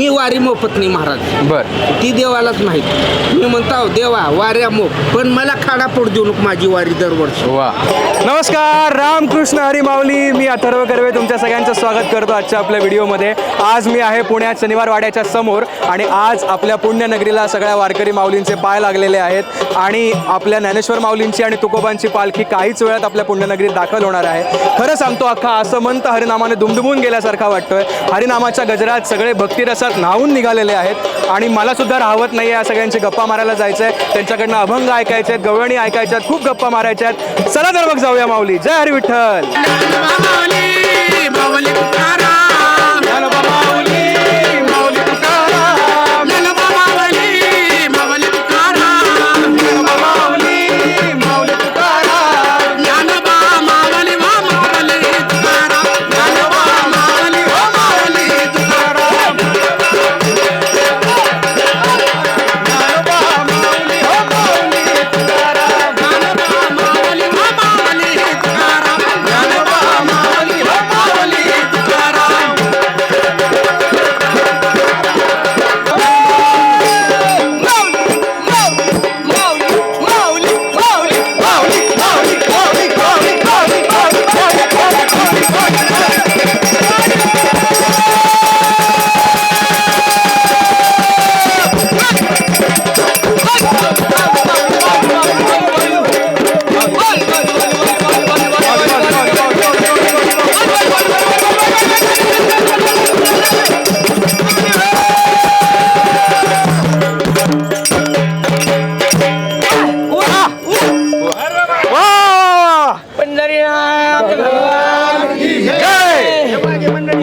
मी वारी मोफत नाही महाराज. बर. ती देवालाच माहीत. मी म्हणतो देवा वाऱ्या मोफ. पण मला खाडा पडू देऊ नको माझी वारी दरवर्षी. वा. नमस्कार रामकृष्ण हरी माऊली. मी अथर्व कर्वे तुमच्या सगळ्यांचं स्वागत करतो आजच्या आपल्या व्हिडिओमध्ये. आज मी आहे पुण्यात शनिवार वाड्याच्या समोर आणि आज आपल्या पुण्यनगरीला सगळ्या वारकरी माऊलींचे पाय लागलेले आहेत आणि आपल्या ज्ञानेश्वर माऊलींची आणि तुकोबांची पालखी काहीच वेळात आपल्या पुण्यनगरीत दाखल होणार आहे. खरं सांगतो अख्खा असमंत हरिनामाने दुमदुमून गेल्यासारखा वाटतोय. हरिनामाच्या गजरात सगळे भक्तिरसात न्हावून निघालेले आहेत आणि मला सुद्धा राहवत नाही या सगळ्यांची गप्पा मारायला जायचं आहे त्यांच्याकडनं अभंग ऐकायचे आहेत गवळणी ऐकायच्या आहेत खूप गप्पा मारायच्या आहेत. चला तर मग जाऊया माऊली. जय हरी विठ्ठल.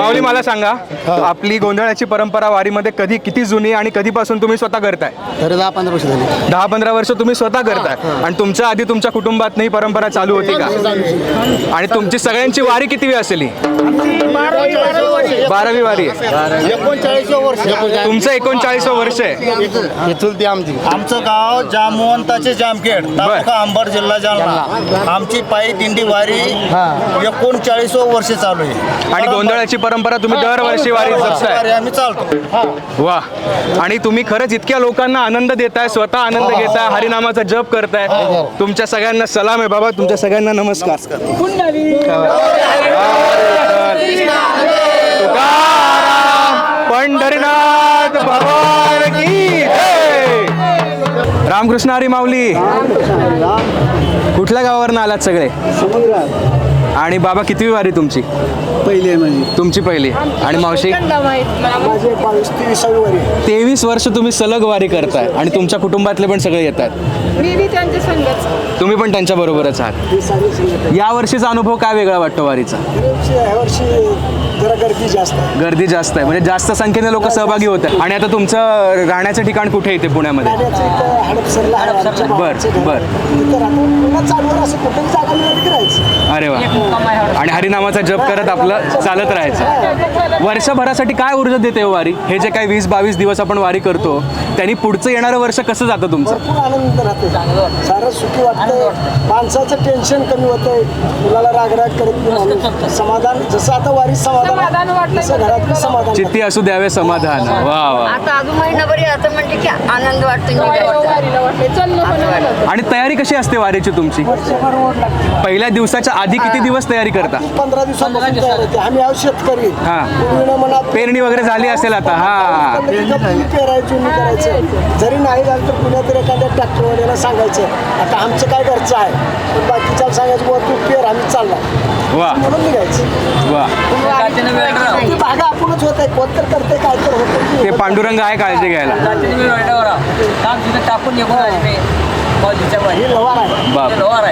माऊली मला सांगा आपली गोंधळाची परंपरा वारीमध्ये कधी किती जुनी आणि कधीपासून तुम्ही स्वतः करताय? तरी दहा पंधरा वर्ष झाली. दहा पंधरा वर्ष तुम्ही स्वतः करताय. आणि तुमच्या आधी तुमच्या कुटुंबात ही परंपरा चालू होती का? आणि तुमची सगळ्यांची वारी किती वेळ असेल? ही? बारावी वारी. आहे. एकोणचाळीस वर्ष. तुमचं एकोणचाळीस वर्ष आहे. हे चुलती आमची. आमचं गाव जामवंताचे जामखेड तालुका अंबड जिल्हा जालना. आमची पायी दिंडी वारी एकोणचाळीस वर्ष चालू आहे. आणि गोंधळाची परंपरा तुम्ही दरवर्षी वारी जपताय. आम्ही चालतो. वा. आणि तुम्ही खरंच इतक्या लोकांना आनंद देताय स्वतः आनंद घेताय हरिनामाचा जप करताय. तुमच्या सगळ्यांना सलाम आहे बाबा तुमच्या सगळ्यांना नमस्कार. पंढरीनाथ भगवान की जय. रामकृष्ण हरी माऊली. कुठल्या गावावरनं आलात सगळे? आणि बाबा कितवी वारी तुमची? पहिली आहे माझी. तुमची पहिली. आणि मावशी? माझी बावीस तेविसावी वारी तेवीस वर्ष तुम्ही सलग वारी करताय आणि तुमच्या कुटुंबातले पण सगळे येतात. मी बी त्यांच्या संगच तुम्ही पण त्यांच्या बरोबरच आहात. ही सारी संगत या वर्षीचा अनुभव काय वेगळा वाटतो वारीचा? वर्षी गर्दी जास्त आहे. गर्दी जास्त आहे. म्हणजे जास्त संख्येने लोक सहभागी होत आहेत आणि आता तुमचं राहण्याचं ठिकाण कुठे येते पुण्यामध्ये? बर. बर. अरे वा. आणि हरिनामाचा जप करत आपलं चालत राहायचं. वर्षभरासाठी काय ऊर्जा देते हो वारी? हे जे काही वीस बावीस दिवस आपण वारी करतो त्यांनी पुढचं येणारं वर्ष कसं जातं तुमचं? आनंद राहते. सारं सुखी वाटतंय माणसाचं टेन्शन कमी होतंय. मुलाला रागराग करत नाही. माणूस समाधान जसं आता वारी समाधान समाधान वाटलं चित्ती असू द्यावे समाधान. वा वा. आता अजून महिनाभर म्हणजे की आनंद वाटतो निघायचा. आणि तयारी कशी असते वारीची तुमची? वर्षभर ओढ लागते. पहिल्या दिवसाच्या आधी किती दिवस तयारी करता? पंधरा दिवसापासून तयार होते. आम्ही आहोत शेतकरी. हा. मनात पेरणी वगैरे झाली असेल आता. हा. पेरायचं करायचं. जरी नाही झालं तर पुण्यात एखाद्या ट्रॅक्टरवाल्याला सांगायचं आता आमचं काय घरचं आहे? पण बाकीच्या सांगायचं बुवा तू पेर आम्ही चालला वा. म्हणून निघायचं. वा. ती भागा आपणच होत आहे कोण तर करते काय तर होतं. ते पांडुरंग आहे काळजी घ्यायला. टाकून निघून हे आहे.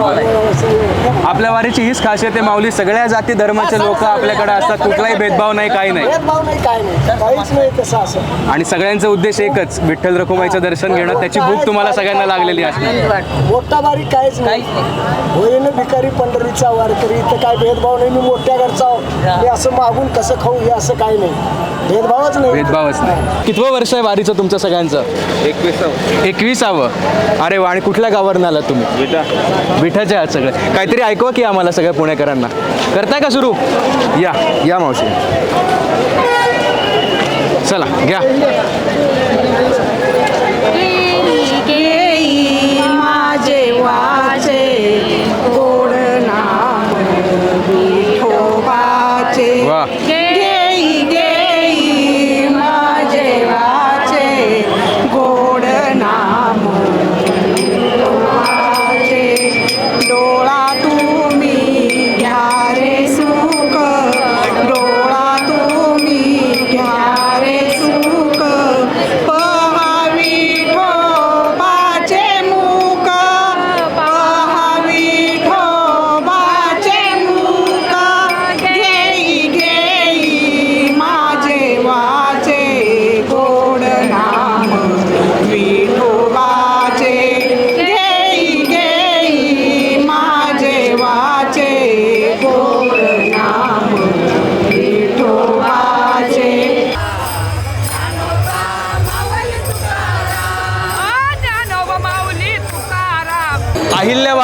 आहे. आपल्या वारीची हीच खासियत आहे माऊली. सगळ्या जाती धर्माचे लोक आपल्याकडे असतात. कुठलाही भेदभाव नाही काही नाही. भेदभाव नाही काय नाही. काहीच नाही तसं असं. आणि सगळ्यांचा उद्देश एकच विठ्ठल रखुमाईचं दर्शन घेणं. त्याची भूक तुम्हाला सगळ्यांना लागलेली असते मोठा बारीक काहीच नाही. होईन भिकारी पंढरीचा वारकरी इथं काय भेदभाव नाही. मी मोठ्या घरचा आहो. मी असं मागून कसं खाऊ हे असं काही नाही. भेदभावच नाही. भेदभावच नाही. कितवं वर्ष आहे वारीचं तुमचं सगळ्यांचं? एकवीस एकविसावं. अरे वा आणि कुठल्या गावावरून आलात तुम्ही? विठाचे आहात सगळे. काहीतरी ऐकवा की आम्हाला सगळ्या पुणेकरांना. करताय का सुरू? या या मावशी. चला घ्या.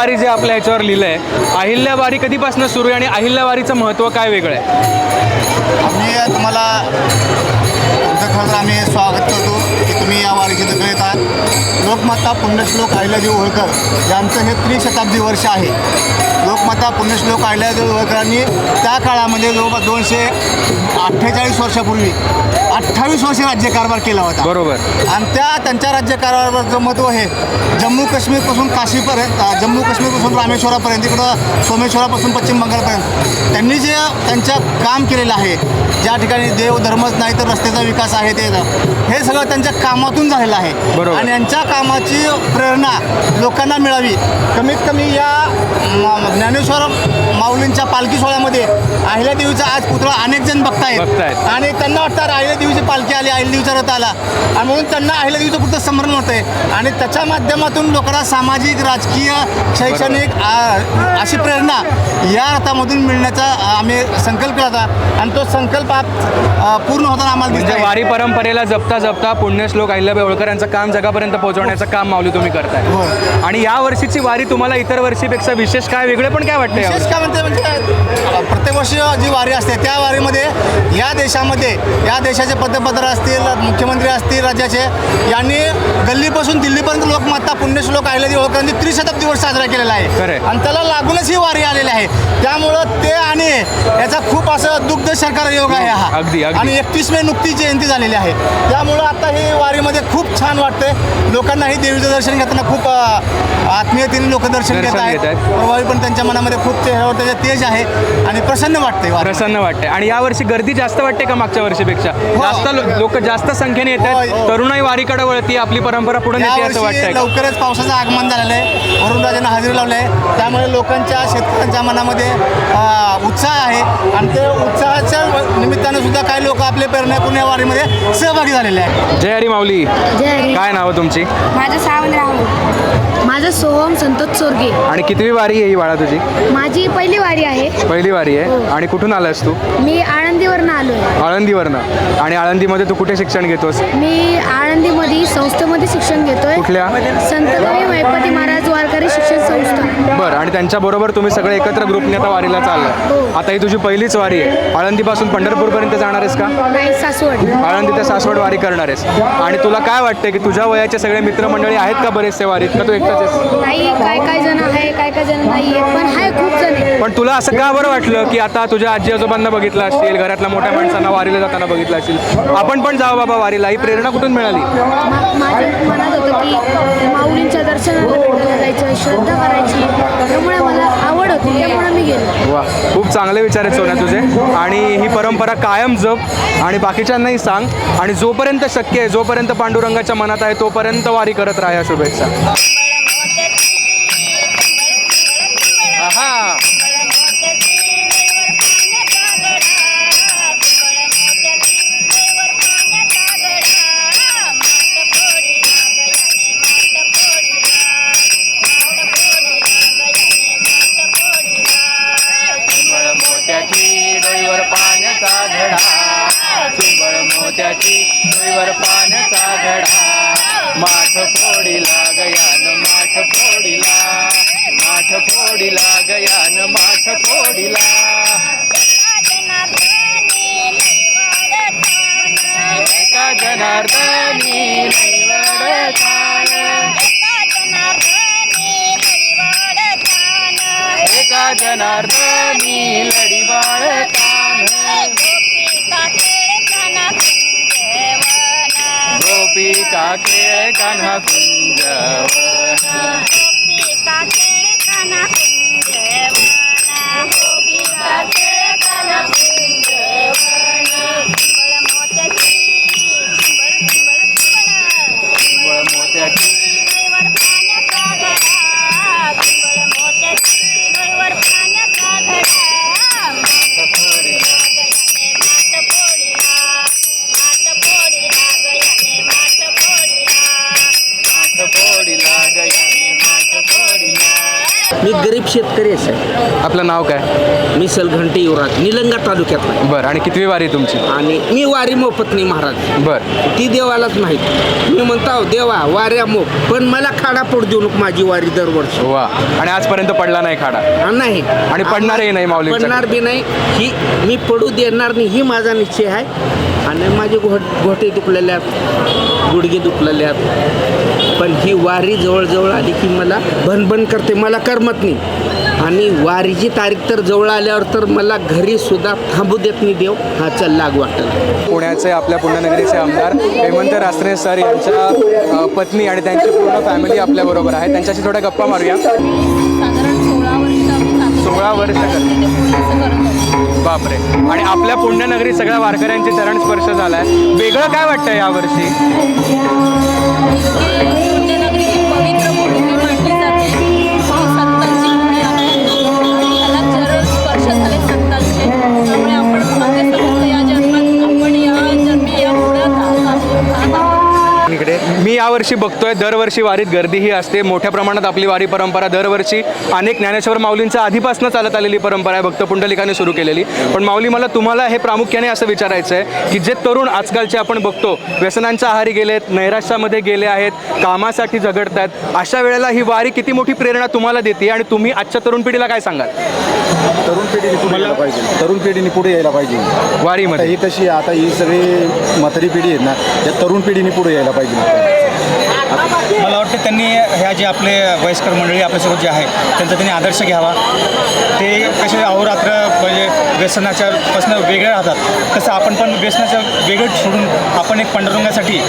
अहिल्यावारी जे आपल्या ह्याच्यावर लिहिलं आहे अहिल्यावारी कधीपासून सुरू आहे आणि अहिल्यावारीचं महत्त्व काय वेगळं आहे? आम्ही तुम्हाला तुमचं खरं आम्ही स्वागत करतो की तुम्ही या वारीची दखल येतात लोकमाता पुण्यश्लोक अहिल्यादेवी होळकर यांचं हे त्रिशताब्दी वर्ष आहे. लोकमाता पुण्यश्लोक अहिल्यादेवी होळकरांनी त्या काळामध्ये जवळपास दोनशे अठ्ठेचाळीस वर्षापूर्वी अठ्ठावीस वर्ष राज्यकारभार केला होता. बरोबर. आणि त्या त्यांच्या राज्यकारभाराचं महत्त्व आहे जम्मू काश्मीरपासून काशीपर्यंत जम्मू काश्मीरपासून रामेश्वरापर्यंत इकडं सोमेश्वरापासून पश्चिम बंगालपर्यंत त्यांनी जे त्यांचं काम केलेलं आहे ज्या ठिकाणी देव धर्मच नाही तर रस्त्याचा विकास आहे ते हे सगळं त्यांच्या कामातून झालेलं आहे. बरोबर. आणि यांच्या कामाची प्रेरणा लोकांना मिळावी. कमीत कमी या म- ज्ञानेश्वर माऊलींच्या पालखी सोहळ्यामध्ये अहिल्यादेवीचा आज पुतळा अनेक जण बघतायत. आणि त्यांना वाटतं अहिल्यादेवीची पालखी आली अहिल्यादेवीचा रथ आला. आणि म्हणून त्यांना अहिल्यादेवीचं फक्त स्मरण होतंय. आणि त्याच्या माध्यमातून लोकांना सामाजिक राजकीय शैक्षणिक अशी प्रेरणा या रथामधून मिळण्याचा आम्ही संकल्प केला होता. आणि तो संकल्प पूर्ण होताना आम्हाला म्हणजे दिसतोय. वारी परंपरेला जपता जपता पुण्यश्लोक अहिल्याबाई होळकर यांचं काम जगापर्यंत पोहोचवण्याचं काम माऊली तुम्ही करताय. हो. आणि या वर्षीची वारी तुम्हाला इतर वर्षीपेक्षा विशेष काय वेगळे पण काय वाटतं विशेष काय म्हणते म्हणजे प्रत्येक वर्षी जी वारी असते त्या वारीमध्ये या देशामध्ये या देशाचे पंतप्रधान असतील मुख्यमंत्री असतील राज्याचे यांनी गल्लीपासून दिल्लीपर्यंत लोकमाता पुण्यश्लोक अहिल्यादेवी होळकरांनी त्रिशताब्दी वर्ष साजरा केलेला आहे. आणि त्याला लागूनच ही वारी आलेली आहे. त्यामुळं ते आणि याचा खूप असं दुग्ध सरकार योग आहे हा. अगदी. आणि एकतीस मे नुकतीच जयंती झालेली आहे. त्यामुळं आता ही वारीमध्ये खूप छान वाटतंय. लोकांना ही देवीचं दर्शन घेताना खूप आत्मीयतेने लोक दर्शन घेत आहेत. प्रभावी पण त्यांच्या मनामध्ये खूप चेहऱ्यावर त्याचे तेज आहे आणि प्रसन्न वाटते प्रसन्न वाटते आणि या वर्षी गर्दी जास्त वाटते का मागच्या वर्षीपेक्षा? जास्त लोक जास्त संख्येने येत आहेत होय. तरुणाई वारीकडे वळती आपली परंपरा पुढे नेते असं यावर्षी का? लवकरच पावसाचं आगमन झालेलं आहे वरुणराजांना हजेरी लावली आहे त्यामुळे लोकांच्या शेतकऱ्यांच्या मनामध्ये उत्साह आहे. आणि ते उत्साहाच्या आपल्या प्रेरणा पुण्या वारीमध्ये सहभागी झालेले आहेत. जय हरी माऊली. जय हरी. काय नाव आहे तुमची? माझं सावंत राहुल. माझं सोहम संतोष चोरगे आणि कितवी वारी आहे ही बाळा तुझी? माझी पहिली वारी आहे. पहिली वारी आहे. आणि कुठून आलास तू? मी आळंदीवरनं आलो आहे आळंदीवरनं. आणि आळंदीमध्ये तू कुठे शिक्षण घेतोस? मी आळंदीमध्ये संस्थेमध्ये शिक्षण घेतोय. कुठल्या? संत कवी मैपती महाराज वारकरी शिक्षण संस्था. बरं आणि त्यांच्याबरोबर तुम्ही सगळे एकत्र ग्रुपने आता वारीला चाललं हो. आता ही तुझी पहिलीच वारी आहे. आळंदीपासून पंढरपूरपर्यंत जाणार आहेस का? नाही सासवड. आळंदी ते सासवड वारी करणार आहेस. आणि तुला काय वाटतं की तुझ्या वयाचे सगळे मित्रमंडळी आहेत का बरेचसे वारीत? का तू एकटाच आहेस? नाही काय काय जण आहे काय काय जण नाही आहेत पण आहे खूप जण पण तुला असं का बरं वाटलं की आता तुझ्या आजी आजोबांना बघितलं असतील घरातल्या मोठ्या माणसांना वारीला जाताना बघितलं असेल आपण पण जावं बाबा वारीला. ही प्रेरणा कुठून मिळाली? मा- माझ्या मनात होतं की माऊलींच्या दर्शनाला भेटायला जायचं श्रद्धा करायची त्यामुळे मला त्यामुळे मी गेलो. वा खूप चांगले विचार आहेत सोन्या तुझे. आणि ही परंपरा कायम जप. आणि बाकीच्यांनाही सांग. आणि जोपर्यंत शक्य आहे जोपर्यंत पांडुरंगाच्या मनात आहे तोपर्यंत वारी करत राहा या शुभेच्छा. आहा. जनार्दनी जनार्दनी लडीवाळतान गोपिका खेळ कान्हा कुंजवन कुंबळ आहे. आपलं नाव काय? मी सलघंटी युवराज निलंगा तालुक्यात बरं आणि कितवी वारी तुमची? आणि मी वारी मोफत नाही महाराज. बरं. ती देवालाच माहीत. मी म्हणतो देवा वाऱ्या मोप पण मला खाडा पडू देऊ नको माझी वारी दरवर्षी. वा. आणि आजपर्यंत पडला नाही खाडा? हा, नाही. आणि पडणारही नाही माऊलींच्या पडणार बी नाही. ही मी पडू देणार नाही ही माझा निश्चय आहे. आणि माझे घोट घोटे दुखलेले आहेत गुडघे दुखलेले आहेत पण ही वारी जवळजवळ आली की मला भनभन करते. मला करमत नाही. आणि वारीची तारीख तर जवळ आल्यावर तर मला घरी सुद्धा थांबू देत नाही देव. हा चल लाग वाटत पुण्याचे आपल्या पुण्यनगरीचे आमदार हेमंत रासने सर यांच्या पत्नी आणि त्यांची पूर्ण फॅमिली आपल्याबरोबर आहे. त्यांच्याशी थोड्या गप्पा मारूया. साधारण सोळा वर्ष बापरे. आणि आपल्या पुण्यनगरी सगळ्या वारकऱ्यांची चरण स्पर्श झालाय. वेगळं काय वाटतं यावर्षी? मी यावर्षी बघतोय दरवर्षी वारीत गर्दीही असते. मोठ्या प्रमाणात आपली वारी परंपरा दरवर्षी अनेक ज्ञानेश्वर माऊलींचा आधीपासून चालत आलेली परंपरा आहे भक्त पुंडलिकाने सुरू केलेली. पण माऊली मला तुम्हाला हे प्रामुख्याने असं विचारायचं आहे की जे तरुण आजकालचे आपण बघतो व्यसनांच्या आहारी गेलेत नैराश्यामध्ये गेले आहेत कामासाठी झगडत आहेत अशा वेळेला ही वारी किती मोठी प्रेरणा तुम्हाला देते आणि तुम्ही आजच्या तरुण पिढीला काय सांगाल? तरुण पिढीने पुढे यायला पाहिजे? तरुण पिढीने पुढे यायला पाहिजे? वारीमध्ये. ही कशी आता ही सगळी म्हातारी पिढी आहेत ना त्या तरुण पिढीने पुढे यायला पाहिजे. मला वाटतं त्यांनी ह्या जे आपले वयस्कर मंडळी आपल्यासोबत जे आहे त्यांचा त्यांनी आदर्श घ्यावा. ते कसे अहोरात्र म्हणजे व्यसनाच्या पासून वेगळे राहतात. तसं आपण पण व्यसनाचं वेगळं सोडून आपण एक पांडुरंगासाठी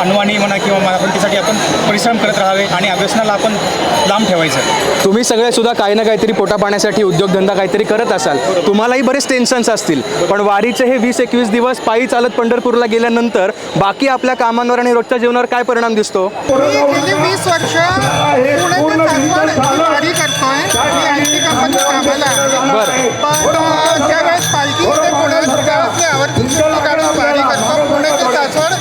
अनवाणी म्हणा किंवा महाप्रतीसाठी आपण परिश्रम करत राहावे आणि व्यसनाला आपण लांब ठेवायचं. तुम्ही सगळे सुद्धा काही ना काहीतरी पोटा पाण्यासाठी उद्योगधंदा काहीतरी करत असाल. तुम्हालाही बरेच टेन्शन्स असतील. पण वारीचे हे वीस एकवीस दिवस पायी चालत पंढरपूरला गेल्यानंतर बाकी आपल्या कामांवर आणि रोजच्या जीवनावर काय परिणाम दिसतो? वीस वर्ष पुणे ते चाकवड ही करतोय. मी आय टी कंपनीत कामाला आहे. पण पालखी इथे पुण्यात त्यावेळेस मी आवर्जून सुट्टी काढून वारी करतो पुणे ते सासवड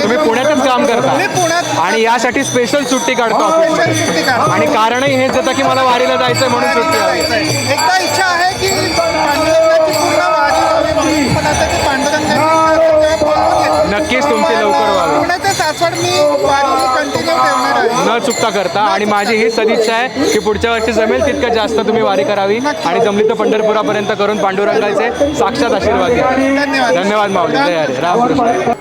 तुम्ही पुण्यातच काम मी करता. पुण्यात आणि यासाठी स्पेशल सुट्टी काढतो स्पेशल ऑफिसमध्ये. सुट्टी काढतो. आणि कारणही हेच देतं की मला वारीला जायचं म्हणून सुट्टी एकदा इच्छा आहे की पांडुरंगाची पूर्ण वारी व्हावी म्हणून पण आता ती पांडुरंगाची इच्छा तेव्हा बोलवून घेतली. नक्कीच तुमची लवकर व्हावी मी वारी कंटिन्यू ठेवणार आहे. न चुकता करता. आणि माझी ही सदिच्छा आहे की पुढच्या वर्षी जमेल तितकं जास्त तुम्ही वारी करावी. आणि जमली तर पंढरपुरापर्यंत करून पांडुरंगाचे साक्षात आशीर्वाद घ्या धन्यवाद. धन्यवाद माऊली. रामकृष्ण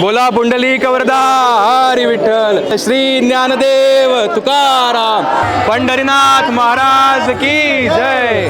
बोला पुंडली वरदा हरी विठ्ठल. श्री ज्ञानदेव तुकाराम. पंढरीनाथ महाराज की जय.